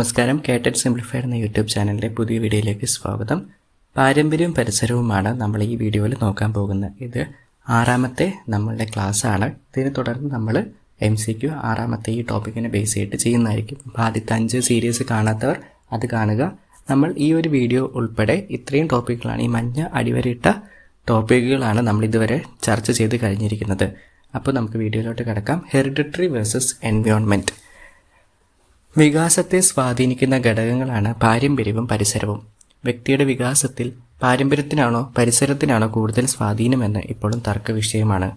നമസ്കാരം. കേട്ടറ്റ് സിംപ്ലിഫൈഡ് എന്ന യൂട്യൂബ് ചാനലിലെ പുതിയ വീഡിയോയിലേക്ക് സ്വാഗതം. പാരമ്പര്യവും പരിസരവുമാണ് നമ്മൾ ഈ വീഡിയോയിൽ നോക്കാൻ പോകുന്നത്. ഇത് ആറാമത്തെ നമ്മളുടെ ക്ലാസ് ആണ്. ഇതിനെ തുടർന്ന് നമ്മൾ എം സി ക്യു ആറാമത്തെ ഈ ടോപ്പിക്കിനെ ബേസ് ചെയ്തിട്ട് ചെയ്യുന്നതായിരിക്കും. അപ്പോൾ ആദ്യത്തെ അഞ്ച് സീരീസ് കാണാത്തവർ അത് കാണുക. നമ്മൾ ഈ ഒരു വീഡിയോ ഉൾപ്പെടെ ഇത്രയും ടോപ്പിക്കുകളാണ് ഈ മഞ്ഞ അടിവരയിട്ട ടോപ്പിക്കുകളാണ് നമ്മൾ ഇതുവരെ ചർച്ച ചെയ്ത് കഴിഞ്ഞിരിക്കുന്നത്. അപ്പോൾ നമുക്ക് വീഡിയോയിലോട്ട് കിടക്കാം. ഹെറിഡിറ്ററി വേഴ്സസ് എൻവയോൺമെന്റ് വികാസത്തെ സ്വാധീനിക്കുന്ന ഘടകങ്ങളാണ് പാരമ്പര്യവും പരിസരവും. വ്യക്തിയുടെ വികാസത്തിൽ പാരമ്പര്യത്തിനാണോ പരിസരത്തിനാണോ കൂടുതൽ സ്വാധീനമെന്ന് ഇപ്പോഴും തർക്ക വിഷയമാണ്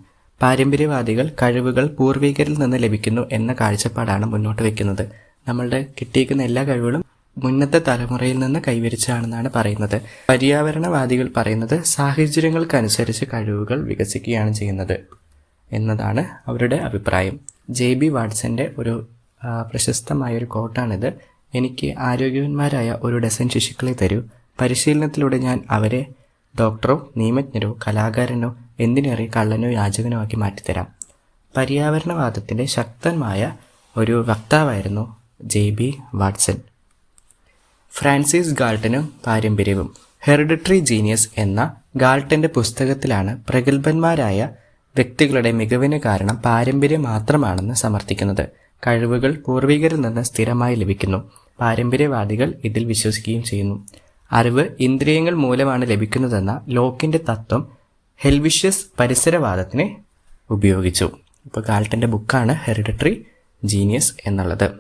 പാരമ്പര്യവാദികൾ കഴിവുകൾ പൂർവികരിൽ നിന്ന് ലഭിക്കുന്നു എന്ന കാഴ്ചപ്പാടാണ് മുന്നോട്ട് വയ്ക്കുന്നത് നമ്മളുടെ കിട്ടിയിരിക്കുന്ന എല്ലാ കഴിവുകളും മുന്നത്തെ തലമുറയിൽ നിന്ന് കൈവരിച്ചാണെന്നാണ് പറയുന്നത്. പര്യാവരണവാദികൾ പറയുന്നത് സാഹചര്യങ്ങൾക്കനുസരിച്ച് കഴിവുകൾ വികസിക്കുകയാണ് ചെയ്യുന്നത്. എന്നതാണ് അവരുടെ അഭിപ്രായം. ജെ ബി വാട്സന്റെ ഒരു പ്രശസ്തമായ ഒരു കോട്ടാണിത്. എനിക്ക് ആരോഗ്യവന്മാരായ ഒരു ഡസൻ ശിശുക്കളെ തരൂ. പരിശീലനത്തിലൂടെ ഞാൻ അവരെ ഡോക്ടറോ നിയമജ്ഞരോ കലാകാരനോ എന്തിനേറെ കള്ളനോ യാചകനോ ആക്കി മാറ്റിത്തരാം. പര്യാവരണവാദത്തിന്റെ ശക്തമായ ഒരു വക്താവായിരുന്നു ജെ ബി വാട്സൺ. ഫ്രാൻസിസ് ഗാൾട്ടനും പാരമ്പര്യവും. ഹെറിഡിറ്ററി ജീനിയസ് എന്ന ഗാൾട്ടന്റെ പുസ്തകത്തിലാണ് പ്രഗത്ഭന്മാരായ വ്യക്തികളുടെ മികവിന് കാരണം പാരമ്പര്യം മാത്രമാണെന്ന് സമർത്ഥിക്കുന്നത്. കഴിവുകൾ പൂർവികരിൽ നിന്ന് സ്ഥിരമായി ലഭിക്കുന്നു. പാരമ്പര്യവാദികൾ ഇതിൽ വിശ്വസിക്കുകയും ചെയ്യുന്നു. അറിവ് ഇന്ദ്രിയങ്ങൾ മൂലമാണ് ലഭിക്കുന്നതെന്ന ലോക്കിന്റെ തത്വം ഹെൽവിഷ്യസ് പരിസരവാദത്തിന് ഉപയോഗിച്ചു. ഇപ്പോൾ കാൾട്ടന്റെ ബുക്കാണ് ഹെറിഡിറ്ററി ജീനിയസ് എന്നുള്ളത്.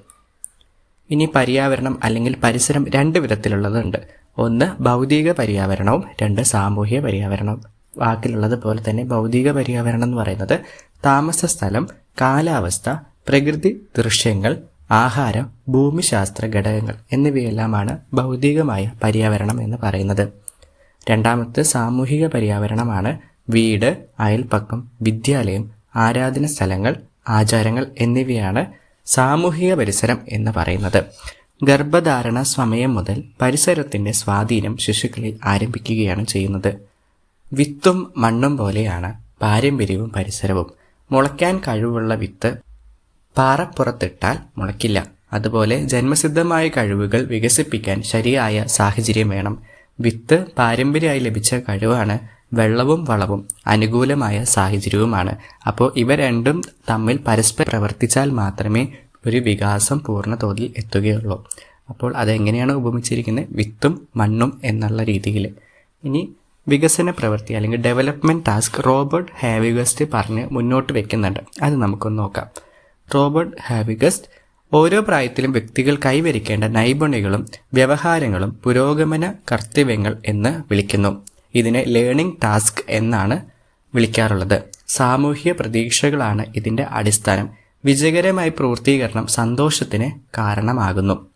ഇനി പര്യാവരണം അല്ലെങ്കിൽ പരിസരം രണ്ട് വിധത്തിലുള്ളതുണ്ട്. ഒന്ന് ഭൗതിക പര്യാവരണവും രണ്ട് സാമൂഹിക പര്യാവരണവും. വാക്കിലുള്ളത് പോലെ തന്നെ ഭൗതിക പര്യാവരണം എന്ന് പറയുന്നത് താമസ സ്ഥലം കാലാവസ്ഥ പ്രകൃതി ദൃശ്യങ്ങൾ ആഹാരം ഭൂമിശാസ്ത്ര ഘടകങ്ങൾ എന്നിവയെല്ലാമാണ് ഭൗതികമായ പര്യാവരണം എന്ന് പറയുന്നത്. രണ്ടാമത്തെ സാമൂഹിക പര്യാവരണമാണ് വീട് അയൽപ്പക്കം വിദ്യാലയം ആരാധന സ്ഥലങ്ങൾ ആചാരങ്ങൾ എന്നിവയാണ് സാമൂഹിക പരിസരം എന്ന് പറയുന്നത്. ഗർഭധാരണ സമയം മുതൽ പരിസരത്തിന്റെ സ്വാധീനം ശിശുക്കളിൽ ആരംഭിക്കുകയാണ് ചെയ്യുന്നത്. വിത്തും മണ്ണും പോലെയാണ് പാരമ്പര്യവും പരിസരവും. മുളയ്ക്കാൻ കഴിവുള്ള വിത്ത് പാറപ്പുറത്തിട്ടാൽ മുളയ്ക്കില്ല. അതുപോലെ ജന്മസിദ്ധമായ കഴിവുകൾ വികസിപ്പിക്കാൻ ശരിയായ സാഹചര്യം വേണം. വിത്ത് പാരമ്പര്യമായി ലഭിച്ച കഴിവാണ് വെള്ളവും വളവും അനുകൂലമായ സാഹചര്യവുമാണ്. അപ്പോൾ ഇവ രണ്ടും തമ്മിൽ പരസ്പരം പ്രവർത്തിച്ചാൽ മാത്രമേ ഒരു വികാസം പൂർണ തോതിൽ എത്തുകയുള്ളൂ. അപ്പോൾ അതെങ്ങനെയാണ് ഉപമിച്ചിരിക്കുന്നത്? വിത്തും മണ്ണും എന്നുള്ള രീതിയിൽ. ഇനി വികസന പ്രവൃത്തി അല്ലെങ്കിൽ ഡെവലപ്മെന്റ് ടാസ്ക് റോബർട്ട് ഹാവിഗസ്റ്റ് പറഞ്ഞ് മുന്നോട്ട് വെക്കുന്നുണ്ട്. അത് നമുക്കൊന്ന് നോക്കാം. റോബർട്ട് ഹാവിഗസ്റ്റ് ഓരോ പ്രായത്തിലും വ്യക്തികൾ കൈവരിക്കേണ്ട നൈപുണ്യങ്ങളും വ്യവഹാരങ്ങളും പുരോഗമന കർത്തവ്യങ്ങൾ എന്ന് വിളിക്കുന്നു. ഇതിനെ ലേണിംഗ് ടാസ്ക് എന്നാണ് വിളിക്കാറുള്ളത്. സാമൂഹിക പ്രതീക്ഷകളാണ് ഇതിന്റെ അടിസ്ഥാനം. വിജയകരമായ പൂർത്തീകരണം സന്തോഷത്തിന് കാരണമാകുന്നു.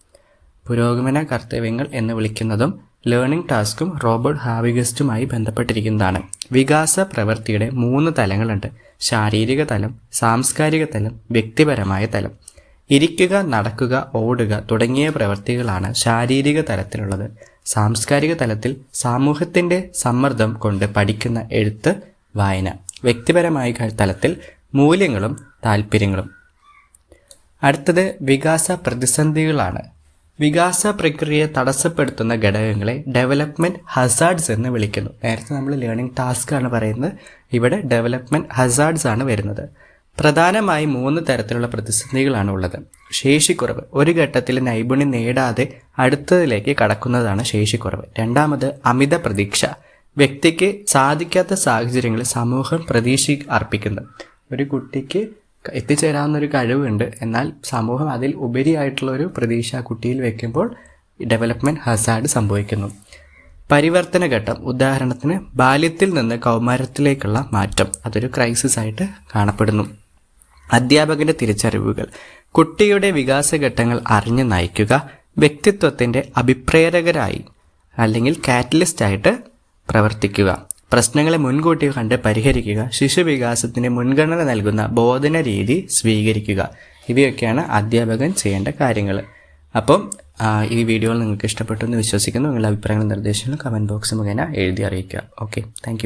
പുരോഗമന കർത്തവ്യങ്ങൾ എന്ന് വിളിക്കുന്നതും ലേണിംഗ് ടാസ്കും റോബർട്ട് ഹാവിഗസ്റ്റുമായി ബന്ധപ്പെട്ടിരിക്കുന്നതാണ്. വികാസ പ്രവൃത്തിയുടെ മൂന്ന് തലങ്ങളുണ്ട്. ശാരീരിക തലം സാംസ്കാരിക തലം വ്യക്തിപരമായ തലം. ഇരിക്കുക നടക്കുക ഓടുക തുടങ്ങിയ പ്രവൃത്തികളാണ് ശാരീരിക തലത്തിലുള്ളത്. സാംസ്കാരിക തലത്തിൽ സമൂഹത്തിന്റെ സമ്മർദ്ദം കൊണ്ട് പഠിക്കുന്ന എഴുത്ത് വായന. വ്യക്തിപരമായ തലത്തിൽ മൂല്യങ്ങളും താല്പര്യങ്ങളും അടുത്തത് വികാസ പ്രതിസന്ധികളാണ്. വികാസ പ്രക്രിയയെ തടസ്സപ്പെടുത്തുന്ന ഘടകങ്ങളെ ഡെവലപ്മെന്റ് ഹസാർഡ്സ് എന്ന് വിളിക്കുന്നു. നേരത്തെ നമ്മൾ ലേണിംഗ് ടാസ്ക് ആണ് പറയുന്നത്. ഇവിടെ ഡെവലപ്മെന്റ് ഹസാർഡ്സ് ആണ് വരുന്നത്. പ്രധാനമായും മൂന്ന് തരത്തിലുള്ള പ്രതിസന്ധികളാണ് ഉള്ളത്. ശേഷിക്കുറവ്. ഒരു ഘട്ടത്തിൽ നൈപുണ്യം നേടാതെ അടുത്തതിലേക്ക് കടക്കുന്നതാണ് ശേഷിക്കുറവ്. രണ്ടാമത് അമിത പ്രതീക്ഷ. വ്യക്തിക്ക് സാധിക്കാത്ത സാഹചര്യങ്ങളിൽ സമൂഹം പ്രതീക്ഷ അർപ്പിക്കുന്നു. ഒരു കുട്ടിക്ക് എത്തിച്ചേരാവുന്ന ഒരു കഴിവുണ്ട്. എന്നാൽ സമൂഹം അതിൽ ഉപരിയായിട്ടുള്ളൊരു പ്രതീക്ഷ കുട്ടിയിൽ വെക്കുമ്പോൾ ഡെവലപ്മെന്റ് ഹസാഡ് സംഭവിക്കുന്നു. പരിവർത്തന ഘട്ടം ഉദാഹരണത്തിന് ബാല്യത്തിൽ നിന്ന് കൗമാരത്തിലേക്കുള്ള മാറ്റം അതൊരു ക്രൈസിസ് ആയിട്ട് കാണപ്പെടുന്നു. അധ്യാപകന്റെ തിരിച്ചറിവുകൾ കുട്ടിയുടെ വികാസഘട്ടങ്ങൾ അറിഞ്ഞു നയിക്കുക വ്യക്തിത്വത്തിന്റെ അഭിപ്രേരകരായി അല്ലെങ്കിൽ കാറ്റലിസ്റ്റ് ആയിട്ട് പ്രവർത്തിക്കുക. പ്രശ്നങ്ങളെ മുൻകൂട്ടി കണ്ട് പരിഹരിക്കുക ശിശുവികാസത്തിന് മുൻഗണന നൽകുന്ന ബോധന രീതി സ്വീകരിക്കുക. ഇവയൊക്കെയാണ് അധ്യാപകൻ ചെയ്യേണ്ട കാര്യങ്ങൾ അപ്പം ഈ വീഡിയോ നിങ്ങൾക്ക് ഇഷ്ടപ്പെട്ടു എന്ന് വിശ്വസിക്കുന്നു. നിങ്ങളുടെ അഭിപ്രായങ്ങളും നിർദ്ദേശങ്ങളും കമന്റ് ബോക്സ് മുഖേന എഴുതി അറിയിക്കുക. Okay thank